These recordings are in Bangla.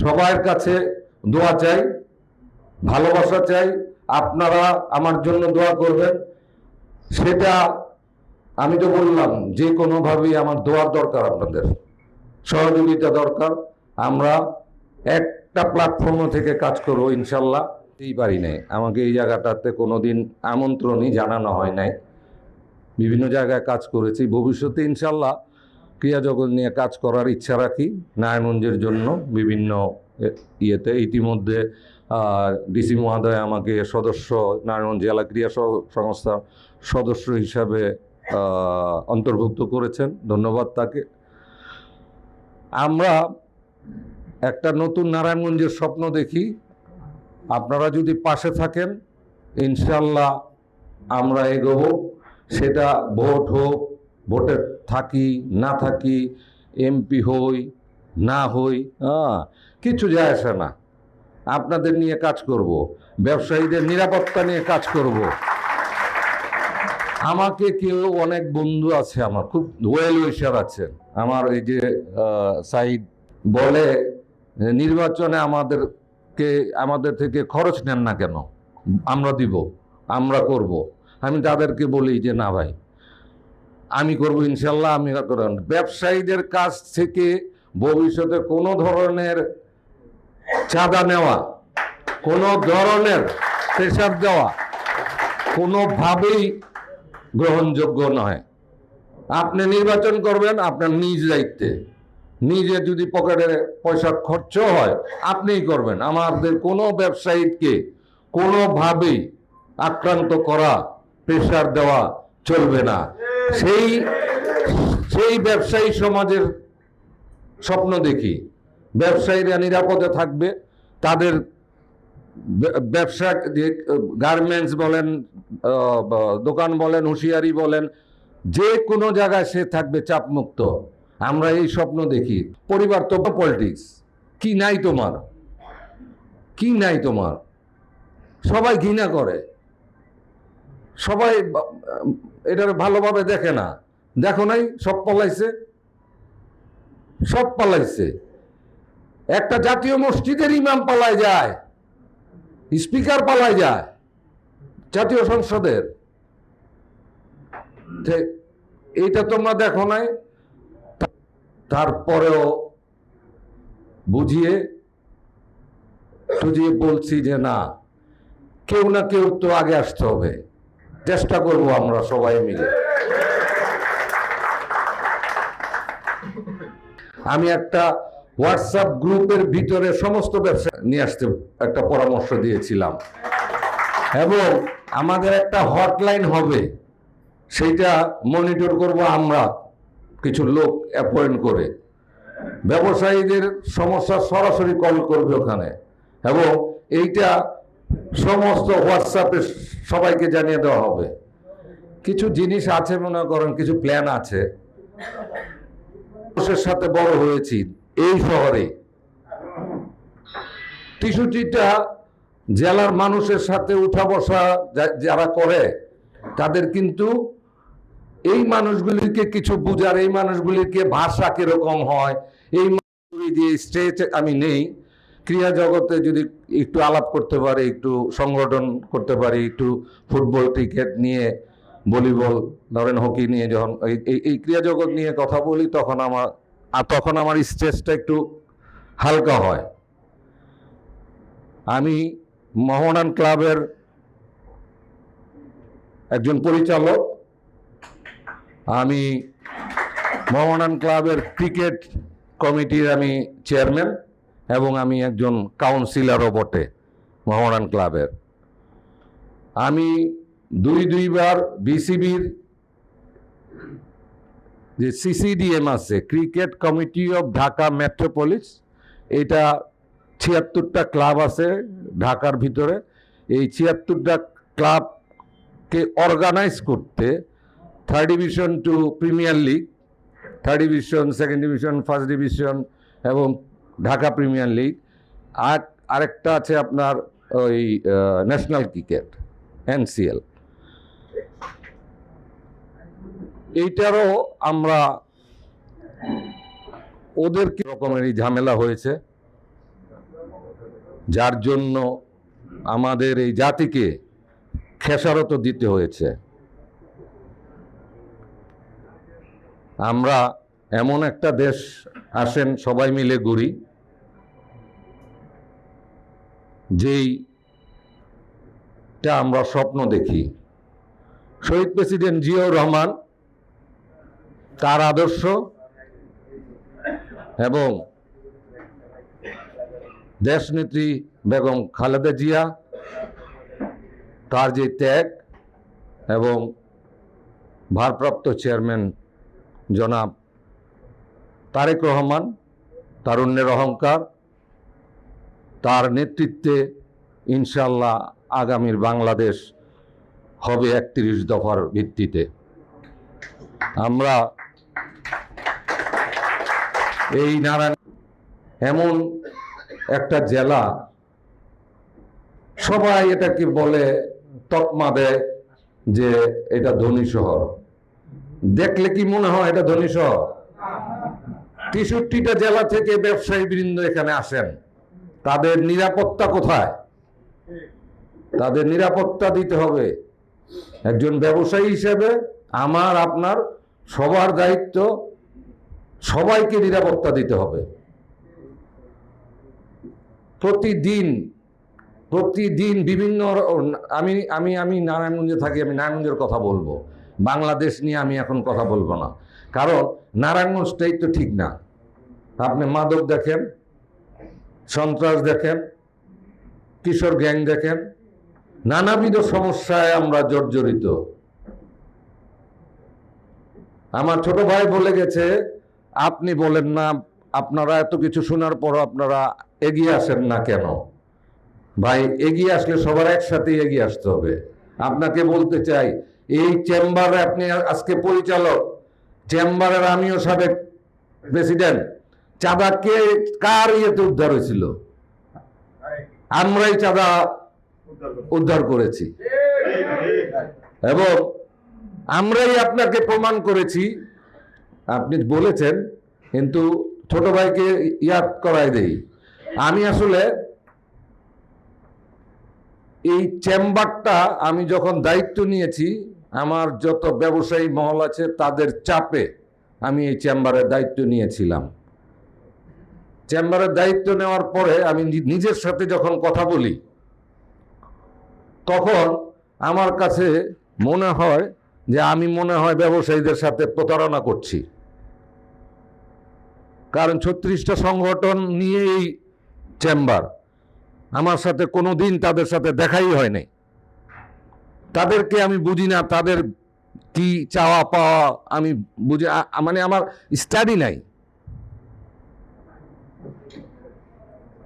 সবার কাছে দোয়া চাই, ভালোবাসা চাই, আপনারা আমার জন্য দোয়া করবেন। সেটা আমি তো বললাম, যে কোনোভাবেই আমার দোয়ার দরকার আপনাদের। সহযোগিতা দরকার, আমরা একটা প্ল্যাটফর্ম থেকে কাজ করব, ইনশাল্লাহ। এই পারি নাই। আমাকে এই জায়গাটাতে কোনো দিন আমন্ত্রণই জানানো হয় নাই। বিভিন্ন জায়গায় কাজ করেছি। ভবিষ্যতে ইনশাল্লাহ ক্রিয়া জগৎ নিয়ে কাজ করার ইচ্ছা রাখি নারায়ণগঞ্জের জন্য বিভিন্ন ইয়েতে। ইতিমধ্যে ডিসি মহোদয় আমাকে সদস্য, নারায়ণগঞ্জ জেলা ক্রিয়া সংস্থার সদস্য হিসাবে অন্তর্ভুক্ত করেছেন। ধন্যবাদ তাকে। আমরা একটা নতুন নারায়ণগঞ্জের স্বপ্ন দেখি। আপনারা যদি পাশে থাকেন ইনশাল্লাহ আমরা এগোব। সেটা ভোট হোক ভোটে থাকি, না থাকি, এমপি হই, না হই হ্যাঁ কিছু যায় আসে না। আপনাদের নিয়ে কাজ করব, ব্যবসায়ীদের নিরাপত্তা নিয়ে কাজ করব। আমাকে কেউ অনেক বন্ধু আছে আমার, খুব ওয়েল উইশার আছেন। আমার এই যে সাইড বলে, নির্বাচনে আমাদেরকে, আমাদের থেকে খরচ নেন না কেন? আমরা দিব, আমরা করব। আমি তাদেরকে বলি যে, না ভাই আমি করব ইনশাল্লাহ, আমি করব ব্যবসায়ীদের কাছ থেকে ভবিষ্যতে কোনো ধরনের চাঁদা নেওয়া, কোনো ধরনের প্রেশার দেওয়া কোনোভাবেই গ্রহণযোগ্য নয়। আপনি নির্বাচন করবেন আপনার নিজ দায়িত্বে। নিজে যদি পকেটে পয়সা খরচ হয়, আপনিই করবেন। আমাদের কোনো ব্যবসায়ীকে কোনোভাবেই আক্রান্ত করা প্রেশার দেওয়া চলবে না। সেই সেই ব্যবসায়ী সমাজের স্বপ্ন দেখি। ব্যবসায়ীরা নিরাপদে থাকবে, তাদের ব্য- ব্যবসা গার্মেন্টস বলেন দোকান বলেন, হুঁশিয়ারি বলেন, যে কোনো জায়গায় সে থাকবে চাপমুক্ত। আমরা এই স্বপ্ন দেখি। পরিবার তো পলিটিক্স। কি নাই তোমার? কি নাই তোমার? সবাই ঘৃণা করে। সবাই এটার ভালোভাবে দেখে না। দেখো নাই, সব পালাইছে। সব পালাইছে। একটা জাতীয় মসজিদের ইমাম পালায় যায়, স্পিকার পালায় যায়, জাতীয় সংসদের। এইটা তোমরা দেখো নাই? তারপরেও বুঝিয়ে সুঝিয়ে বলছি যে না, কেউ না কেউ তো আগে আসতে হবে। চেষ্টা করব আমরা সবাই মিলে। আমি একটা হোয়াটসঅ্যাপ গ্রুপের ভিতরে সমস্ত ব্যবসা নিয়ে আসতে একটা পরামর্শ দিয়েছিলাম। এবং আমাদের একটা হটলাইন হবে, সেইটা মনিটর করব আমরা কিছু লোক অ্যাপয়েন্ট করে। ব্যবসায়ীদের সমস্যা সরাসরি কল করবে ওখানে। এবং এইটা সমস্ত হোয়াটসঅ্যাপে সবাইকে জানিয়ে দেওয়া হবে। কিছু জিনিস আছে মনে করেন, কিছু প্ল্যান আছে। সাথে বড় হয়েছি এই শহরে। তেষট্টিটা জেলার মানুষের সাথে উঠা বসা যারা করে, তাদের কিন্তু এই মানুষগুলিকে কিছু বুঝার, এই মানুষগুলিকে ভাষা কীরকম হয়, এই মানুষগুলি যে স্টেজ আমি নেই ক্রিয়া জগতে যদি একটু আলাপ করতে পারি, একটু সংগঠন করতে পারি, একটু ফুটবল, ক্রিকেট নিয়ে, ভলিবল, ধরেন হকি নিয়ে যখন এই- ক্রিয়া জগৎ নিয়ে কথা বলি, তখন আমার, আর তখন আমার স্ট্রেসটা একটু হালকা হয়। আমি মোহনান ক্লাবের একজন পরিচালক। আমি মোহনান ক্লাবের ক্রিকেট কমিটির আমি চেয়ারম্যান। এবং আমি একজন কাউন্সিলরও বটে মোহনান ক্লাবের। আমি দুই দুইবার বিসিবির যে সিসিডিএম আছে, cricket committee of Dhaka metropolis, এটা ছিয়াত্তরটা ক্লাব আছে ঢাকার ভিতরে। এই ছিয়াত্তরটা ক্লাবকে অর্গানাইজ করতে third division to premier league third division second division first division এবং ঢাকা প্রিমিয়ার লিগ। আর আরেকটা আছে আপনার ওই ন্যাশনাল ক্রিকেট, এনসিএল। এইটারও আমরা ওদের কি রকমেরই ঝামেলা হয়েছে। যার জন্য আমাদের এই জাতিকে খেসারত দিতে হয়েছে। আমরা এমন একটা দেশ আসেন, সবাই মিলে ঘুরি। যেইটা আমরা স্বপ্ন দেখি। শহীদ প্রেসিডেন্ট জিয়াউর রহমান তার আদর্শ এবং দেশনেত্রী বেগম খালেদা জিয়া তার যে ত্যাগ এবং ভারপ্রাপ্ত চেয়ারম্যান জনাব তারেক রহমান, তারুণ্যের অহংকার তার নেতৃত্বে ইনশাল্লাহ আগামীর বাংলাদেশ হবে একত্রিশ দফার ভিত্তিতে। আমরা এই নারায়ণ এমন একটা জেলা, সবাই এটাকে বলে তকমা দেয় যে এটা ধনী শহর। দেখলে কি মনে হয় এটা ধনী শহর? তেষট্টিটা জেলা থেকে ব্যবসায়ী বৃন্দ এখানে আসেন। তাদের নিরাপত্তা কোথায়? তাদের নিরাপত্তা দিতে হবে। একজন ব্যবসায়ী হিসেবে আমার, আপনার সবার দায়িত্ব সবাইকে নিরাপত্তা দিতে হবে। প্রতিদিন প্রতিদিন বিভিন্ন আমি আমি আমি নারায়ণগঞ্জে থাকি, আমি নারায়ণগঞ্জের কথা বলব। বাংলাদেশ নিয়ে আমি এখন কথা বলব না। কারণ নারায়ণগঞ্জটাই তো ঠিক না। আপনি মাদক দেখেন সন্ত্রাস দেখেন, কিশোর গ্যাং দেখেন, নানাবিধ সমস্যায় আমরা জর্জরিত। আমার ছোট ভাই বলে গেছে, আপনি বলেন না, আপনারা এত কিছু শোনার পর আপনারা এগিয়ে আসেন না কেন? ভাই, এগিয়ে আসলে সবার একসাথে এগিয়ে আসতে হবে। আপনাকে বলতে চাই, এই চেম্বারে আপনি আজকে পরিচালক, চেম্বারের আমিও সাবেক প্রেসিডেন্ট। চাঁদা কে কার ইয়েতে উদ্ধার হয়েছিল? আমরাই চাঁদা উদ্ধার করেছি। এবং আমরাই আপনাকে প্রমাণ করেছি। আপনি বলেছেন, কিন্তু ছোট ভাইকে ইয়াদ করাই দেই। আমি আসলে এই চেম্বারটা আমি যখন দায়িত্ব নিয়েছি, আমার যত ব্যবসায়ী মহল আছে, তাদের চাপে আমি এই চেম্বারের দায়িত্ব নিয়েছিলাম। চেম্বারের দায়িত্ব নেওয়ার পরে আমি নিজের সাথে যখন কথা বলি, তখন আমার কাছে মনে হয় যে আমি মনে হয় ব্যবসায়ীদের সাথে প্রতারণা করছি। কারণ ছত্রিশটা সংগঠন নিয়ে এই চেম্বার। আমার সাথে কোনো দিন তাদের সাথে দেখাই হয়নি তাদেরকে আমি বুঝি না, তাদের কি চাওয়া পাওয়া আমি বুঝি মানে আমার স্টাডি নাই।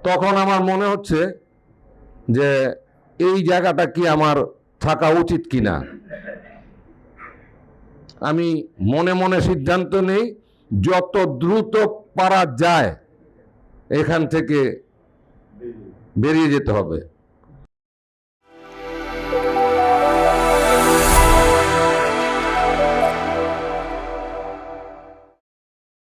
তখন আমার মনে হচ্ছে যে এই জায়গাটা কি আমার থাকা উচিত কি না আমি মনে মনে সিদ্ধান্ত নেই, যত দ্রুত পারা যায়, এখান থেকে বেরিয়ে যেতে হবে।